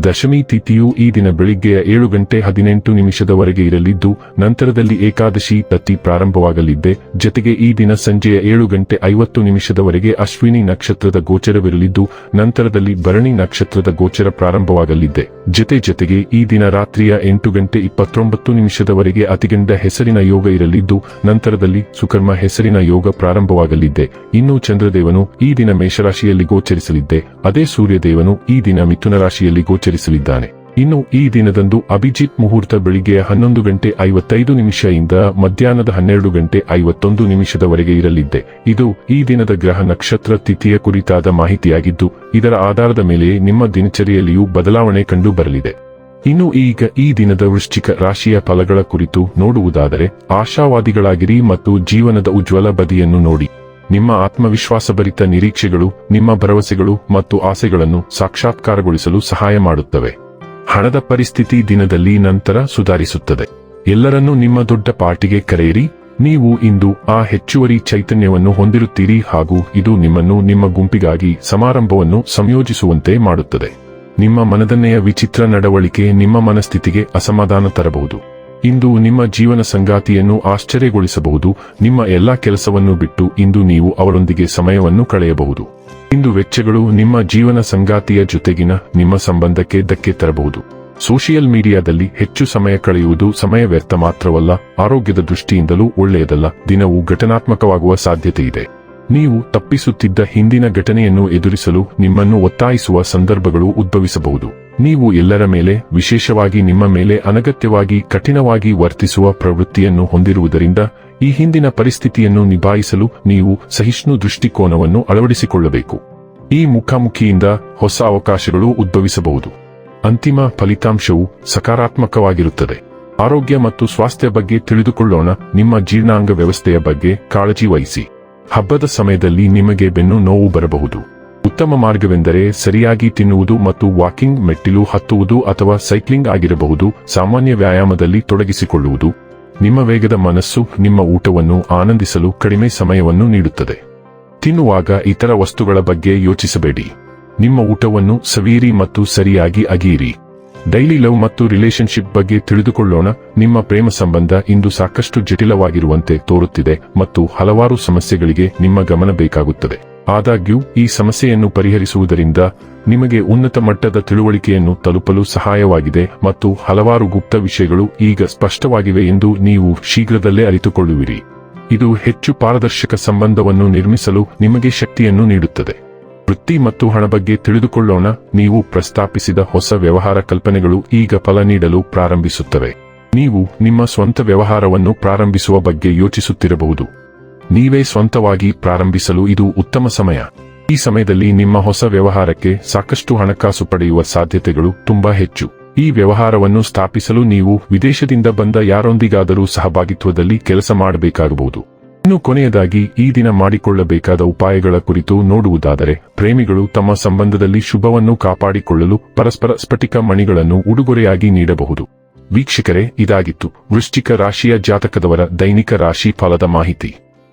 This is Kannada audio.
ದಶಮಿ ತಿಥಿಯು ಈ ದಿನ ಬೆಳಿಗ್ಗೆಯ ಏಳು ಗಂಟೆ ಹದಿನೆಂಟು ನಿಮಿಷದವರೆಗೆ ಇರಲಿದ್ದು, ನಂತರದಲ್ಲಿ ಏಕಾದಶಿ ತತ್ತಿ ಪ್ರಾರಂಭವಾಗಲಿದ್ದೆ. ಜತೆಗೆ ಈ ದಿನ ಸಂಜೆಯ ಏಳು ಗಂಟೆ ಐವತ್ತು ನಿಮಿಷದವರೆಗೆ ಅಶ್ವಿನಿ ನಕ್ಷತ್ರದ ಗೋಚರವಿರಲಿದ್ದು, ನಂತರದಲ್ಲಿ ಭರಣಿ ನಕ್ಷತ್ರದ ಗೋಚರ ಪ್ರಾರಂಭವಾಗಲಿದ್ದೆ. ಜತೆ ಜತೆಗೆ ಈ ದಿನ ರಾತ್ರಿಯ ಎಂಟು ಗಂಟೆ ಇಪ್ಪತ್ತೊಂಬತ್ತು ನಿಮಿಷದವರೆಗೆ ಅತಿಗಂಡ ಹೆಸರಿನ ಯೋಗ ಇರಲಿದ್ದು, ನಂತರದಲ್ಲಿ ಸುಕರ್ಮ ಹೆಸರಿನ ಯೋಗ ಪ್ರಾರಂಭವಾಗಲಿದ್ದೆ. ಇನ್ನು ಚಂದ್ರದೇವನು ಈ ದಿನ ಮೇಷರಾಶಿಯಲ್ಲಿ ಗೋಚರಿಸಲಿದ್ದೆ. ಅದೇ ಸೂರ್ಯದೇವನು ಈ ದಿನ ಮಿಥುನ ರಾಶಿಯಲ್ಲಿ ಗೋಚರಿಸಲಿದ್ದಾನೆ. ಇನ್ನು ಈ ದಿನದಂದು ಅಭಿಜಿತ್ ಮುಹೂರ್ತ ಬೆಳಿಗ್ಗೆ ಹನ್ನೊಂದು ಗಂಟೆ ಐವತ್ತೈದು ಇಂದ ಮಧ್ಯಾಹ್ನದ ಹನ್ನೆರಡು ಗಂಟೆ ಐವತ್ತೊಂದು ನಿಮಿಷದವರೆಗೆ ಇರಲಿದ್ದೆ. ಇದು ಈ ದಿನದ ಗ್ರಹ ನಕ್ಷತ್ರ ತಿಥಿಯ ಕುರಿತಾದ ಮಾಹಿತಿಯಾಗಿದ್ದು, ಇದರ ಆಧಾರದ ಮೇಲೆ ನಿಮ್ಮ ದಿನಚರಿಯಲ್ಲಿಯೂ ಬದಲಾವಣೆ ಕಂಡು ಬರಲಿದೆ. ಇನ್ನು ಈಗ ಈ ದಿನದ ವೃಶ್ಚಿಕ ರಾಶಿಯ ಫಲಗಳ ಕುರಿತು ನೋಡುವುದಾದರೆ, ಆಶಾವಾದಿಗಳಾಗಿರಿ ಮತ್ತು ಜೀವನದ ಉಜ್ವಲ ಬದಿಯನ್ನು ನೋಡಿ. ನಿಮ್ಮ ಆತ್ಮವಿಶ್ವಾಸಭರಿತ ನಿರೀಕ್ಷೆಗಳು, ನಿಮ್ಮ ಭರವಸೆಗಳು ಮತ್ತು ಆಸೆಗಳನ್ನು ಸಾಕ್ಷಾತ್ಕಾರಗೊಳಿಸಲು ಸಹಾಯ ಮಾಡುತ್ತವೆ. ಹಣದ ಪರಿಸ್ಥಿತಿ ದಿನದಲ್ಲಿ ನಂತರ ಸುಧಾರಿಸುತ್ತದೆ. ಎಲ್ಲರನ್ನೂ ನಿಮ್ಮ ದೊಡ್ಡ ಪಾರ್ಟಿಗೆ ಕರೆಯಿರಿ. ನೀವು ಇಂದು ಆ ಹೆಚ್ಚುವರಿ ಚೈತನ್ಯವನ್ನು ಹೊಂದಿರುತ್ತೀರಿ ಹಾಗೂ ಇದು ನಿಮ್ಮನ್ನು ನಿಮ್ಮ ಗುಂಪಿಗಾಗಿ ಸಮಾರಂಭವನ್ನು ಸಂಯೋಜಿಸುವಂತೆ ಮಾಡುತ್ತದೆ. ನಿಮ್ಮ ಮನದನ್ನೆಯ ವಿಚಿತ್ರ ನಡವಳಿಕೆ ನಿಮ್ಮ ಮನಸ್ಥಿತಿಗೆ ಅಸಮಾಧಾನ ತರಬಹುದು. ಇಂದು ನಿಮ್ಮ ಜೀವನ ಸಂಗಾತಿಯನ್ನು ಆಶ್ಚರ್ಯಗೊಳಿಸಬಹುದು, ನಿಮ್ಮ ಎಲ್ಲಾ ಕೆಲಸವನ್ನು ಬಿಟ್ಟು ಇಂದು ನೀವು ಅವರೊಂದಿಗೆ ಸಮಯವನ್ನು ಕಳೆಯಬಹುದು. ಇಂದು ವೆಚ್ಚಗಳು ನಿಮ್ಮ ಜೀವನ ಸಂಗಾತಿಯ ಜೊತೆಗಿನ ನಿಮ್ಮ ಸಂಬಂಧಕ್ಕೆ ಧಕ್ಕೆ ತರಬಹುದು. ಸೋಷಿಯಲ್ ಮೀಡಿಯಾದಲ್ಲಿ ಹೆಚ್ಚು ಸಮಯ ಕಳೆಯುವುದು ಸಮಯ ವ್ಯರ್ಥ ಮಾತ್ರವಲ್ಲ, ಆರೋಗ್ಯದ ದೃಷ್ಟಿಯಿಂದಲೂ ಒಳ್ಳೆಯದಲ್ಲ, ದಿನವು ಘಟನಾತ್ಮಕವಾಗುವ ಸಾಧ್ಯತೆ ಇದೆ. ನೀವು ತಪ್ಪಿಸುತ್ತಿದ್ದ ಹಿಂದಿನ ಘಟನೆಯನ್ನು ಎದುರಿಸಲು ನಿಮ್ಮನ್ನು ಒತ್ತಾಯಿಸುವ ಸಂದರ್ಭಗಳು ಉದ್ಭವಿಸಬಹುದು. ನೀವು ಎಲ್ಲರ ಮೇಲೆ, ವಿಶೇಷವಾಗಿ ನಿಮ್ಮ ಮೇಲೆ ಅನಗತ್ಯವಾಗಿ, ಕಠಿಣವಾಗಿ ವರ್ತಿಸುವ ಪ್ರವೃತ್ತಿಯನ್ನು ಹೊಂದಿರುವುದರಿಂದ, ಈ ಹಿಂದಿನ ಪರಿಸ್ಥಿತಿಯನ್ನು ನಿಭಾಯಿಸಲು ನೀವು ಸಹಿಷ್ಣು ದೃಷ್ಟಿಕೋನವನ್ನು ಅಳವಡಿಸಿಕೊಳ್ಳಬೇಕು. ಈ ಮುಖಾಮುಖಿಯಿಂದ ಹೊಸ ಅವಕಾಶಗಳು ಉದ್ಭವಿಸಬಹುದು. ಅಂತಿಮ ಫಲಿತಾಂಶವು ಸಕಾರಾತ್ಮಕವಾಗಿರುತ್ತದೆ. ಆರೋಗ್ಯ ಮತ್ತು ಸ್ವಾಸ್ಥ್ಯ ಬಗ್ಗೆ ತಿಳಿದುಕೊಳ್ಳೋಣ. ನಿಮ್ಮ ಜೀರ್ಣಾಂಗ ವ್ಯವಸ್ಥೆಯ ಬಗ್ಗೆ ಕಾಳಜಿ ವಹಿಸಿ. ಹಬ್ಬದ ಸಮಯದಲ್ಲಿ ನಿಮಗೆ ಬೆನ್ನು ನೋವು ಬರಬಹುದು. ಉತ್ತಮ ಮಾರ್ಗವೆಂದರೆ ಸರಿಯಾಗಿ ತಿನ್ನುವುದು ಮತ್ತು ವಾಕಿಂಗ್, ಮೆಟ್ಟಿಲು ಹತ್ತುವುದು ಅಥವಾ ಸೈಕ್ಲಿಂಗ್ ಆಗಿರಬಹುದು, ಸಾಮಾನ್ಯ ವ್ಯಾಯಾಮದಲ್ಲಿ ತೊಡಗಿಸಿಕೊಳ್ಳುವುದು. ನಿಮ್ಮ ವೇಗದ ಮನಸ್ಸು, ನಿಮ್ಮ ಊಟವನ್ನು ಆನಂದಿಸಲು ಕಡಿಮೆ ಸಮಯವನ್ನು ನೀಡುತ್ತದೆ. ತಿನ್ನುವಾಗ ಇತರ ವಸ್ತುಗಳ ಬಗ್ಗೆ ಯೋಚಿಸಬೇಡಿ. ನಿಮ್ಮ ಊಟವನ್ನು ಸವೀರಿ ಮತ್ತು ಸರಿಯಾಗಿ ಅಗಿಯಿರಿ. ಡೈಲಿ ಲವ್ ಮತ್ತು ರಿಲೇಶನ್ಶಿಪ್ ಬಗ್ಗೆ ತಿಳಿದುಕೊಳ್ಳೋಣ. ನಿಮ್ಮ ಪ್ರೇಮ ಸಂಬಂಧ ಇಂದು ಸಾಕಷ್ಟು ಜಟಿಲವಾಗಿರುವಂತೆ ತೋರುತ್ತಿದೆ ಮತ್ತು ಹಲವಾರು ಸಮಸ್ಯೆಗಳಿಗೆ ನಿಮ್ಮ ಗಮನ ಬೇಕಾಗುತ್ತದೆ. ಆದಾಗ್ಯೂ, ಈ ಸಮಸ್ಯೆಯನ್ನು ಪರಿಹರಿಸುವುದರಿಂದ ನಿಮಗೆ ಉನ್ನತ ಮಟ್ಟದ ತಿಳುವಳಿಕೆಯನ್ನು ತಲುಪಲು ಸಹಾಯವಾಗಿದೆ ಮತ್ತು ಹಲವಾರು ಗುಪ್ತ ವಿಷಯಗಳು ಈಗ ಸ್ಪಷ್ಟವಾಗಿವೆ ಎಂದು ನೀವು ಶೀಘ್ರದಲ್ಲೇ ಅರಿತುಕೊಳ್ಳುವಿರಿ. ಇದು ಹೆಚ್ಚು ಪಾರದರ್ಶಕ ಸಂಬಂಧವನ್ನು ನಿರ್ಮಿಸಲು ನಿಮಗೆ ಶಕ್ತಿಯನ್ನು ನೀಡುತ್ತದೆ. ವೃತ್ತಿ ಮತ್ತು ಹಣ ಬಗ್ಗೆ ತಿಳಿದುಕೊಳ್ಳೋಣ, ನೀವು ಪ್ರಸ್ತಾಪಿಸಿದ ಹೊಸ ವ್ಯವಹಾರ ಕಲ್ಪನೆಗಳು ಈಗ ಫಲ ನೀಡಲು ಪ್ರಾರಂಭಿಸುತ್ತವೆ. ನೀವು ನಿಮ್ಮ ಸ್ವಂತ ವ್ಯವಹಾರವನ್ನು ಪ್ರಾರಂಭಿಸುವ ಬಗ್ಗೆ ಯೋಚಿಸುತ್ತಿರಬಹುದು. ನೀವೇ ಸ್ವಂತವಾಗಿ ಪ್ರಾರಂಭಿಸಲು ಇದು ಉತ್ತಮ ಸಮಯ. ಈ ಸಮಯದಲ್ಲಿ ನಿಮ್ಮ ಹೊಸ ವ್ಯವಹಾರಕ್ಕೆ ಸಾಕಷ್ಟು ಹಣಕಾಸು ಪಡೆಯುವ ಸಾಧ್ಯತೆಗಳು ತುಂಬಾ ಹೆಚ್ಚು. ಈ ವ್ಯವಹಾರವನ್ನು ಸ್ಥಾಪಿಸಲು ನೀವು ವಿದೇಶದಿಂದ ಬಂದ ಯಾರೊಂದಿಗಾದರೂ ಸಹಭಾಗಿತ್ವದಲ್ಲಿ ಕೆಲಸ ಮಾಡಬೇಕಾಗಬಹುದು. ಇನ್ನು ಕೊನೆಯದಾಗಿ, ಈ ದಿನ ಮಾಡಿಕೊಳ್ಳಬೇಕಾದ ಉಪಾಯಗಳ ಕುರಿತು ನೋಡುವುದಾದರೆ, ಪ್ರೇಮಿಗಳು ತಮ್ಮ ಸಂಬಂಧದಲ್ಲಿ ಶುಭವನ್ನು ಕಾಪಾಡಿಕೊಳ್ಳಲು ಪರಸ್ಪರ ಸ್ಫಟಿಕ ಮಣಿಗಳನ್ನು ಉಡುಗೊರೆಯಾಗಿ ನೀಡಬಹುದು. ವೀಕ್ಷಕರೇ, ಇದಾಗಿತ್ತು ವೃಶ್ಚಿಕ ರಾಶಿಯ ಜಾತಕದವರ ದೈನಿಕ ರಾಶಿ ಫಲದ ಮಾಹಿತಿ.